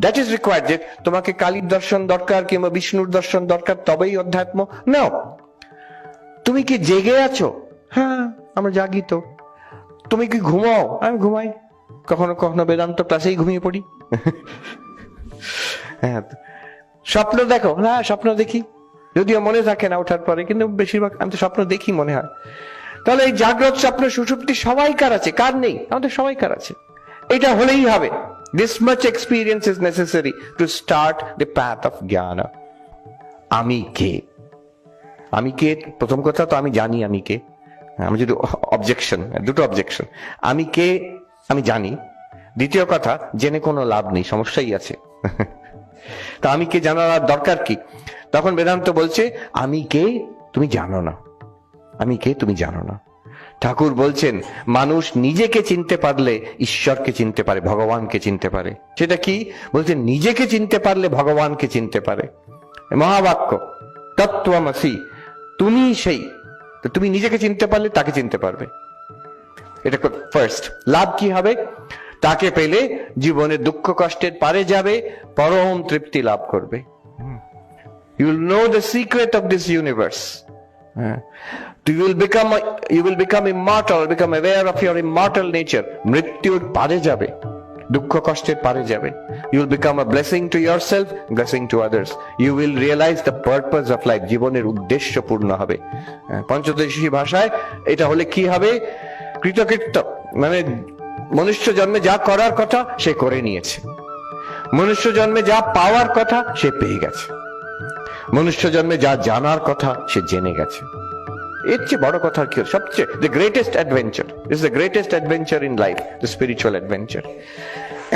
That is required যে তোমাকে কালীর দর্শন দরকার কিংবা বিষ্ণুর দর্শন দরকার, তবেই অধ্যাত্ম। নাও তুমি কি জেগে আছো? হ্যাঁ আমরা জাগি তো। তুমি কি ঘুমাও? আমি ঘুমাই। কখনো কখনো বেদান্ত ক্লাসেই ঘুমিয়ে পড়ি। হ্যাঁ স্বপ্ন দেখো। হ্যাঁ স্বপ্ন দেখি। যদিও মনে থাকে না ওঠার পরে, কিন্তু বেশিরভাগ, আমি তো স্বপ্ন দেখি মনে হয়। তাহলে এই জাগ্রত স্বপ্ন সুষুপ্তি সবাইকার আছে। কার নেই? আমাদের সবাইকার আছে। এটা হলেই হবে। This much experience is necessary to start the path of জ্ঞান আমি কে আমি কে প্রথম কথা তো আমি জানি আমি কে আমি যদি অবজেকশন দুটো অবজেকশন আমি কে আমি জানি দ্বিতীয় কথা জেনে কোনো লাভ নেই সমস্যাই আছে তা আমি কে জানার দরকার কি তখন বেদান্ত বলছে আমি কে তুমি জানো না আমি কে তুমি জানো না ঠাকুর বলছেন, মানুষ নিজেকে চিনতে পারলে ঈশ্বরকে চিনতে পারে, ভগবানকে চিনতে পারে। সেটা কি? বলছেন, নিজেকে চিনতে পারলে ভগবানকে চিনতে পারে। মহাবাক্য, তত্ত্বমাসি, তুমি সেই। তো তুমি নিজেকে চিনতে পারলে তাকে চিনতে পারবে। এটা ফার্স্ট লাভ কি হবে? তাকে পেলে জীবনে দুঃখ কষ্টের পারে যাবে, পরম তৃপ্তি লাভ করবে। You will know the secret of this universe You will become you will become immortal, become aware of your immortal nature. মৃত্যুর পারে যাবে দুঃখ কষ্টের পারে যাবে you will become a blessing to yourself blessing to others you will realise the purpose of life জীবনের উদ্দেশ্য পূর্ণ হবে পঞ্চদশী ভাষায় এটা হলে কি হবে কৃতকৃত্য মানে মনুষ্য জন্মে যা করার কথা সে করে নিয়েছে মনুষ্য জন্মে যা পাওয়ার কথা সে পেয়ে গেছে মনুষ্য জন্মে যা জানার কথা সে জেনে গেছে। এর চেয়ে বড় কথা কি? সবচেয়ে the greatest adventure is the greatest adventure in life the spiritual adventure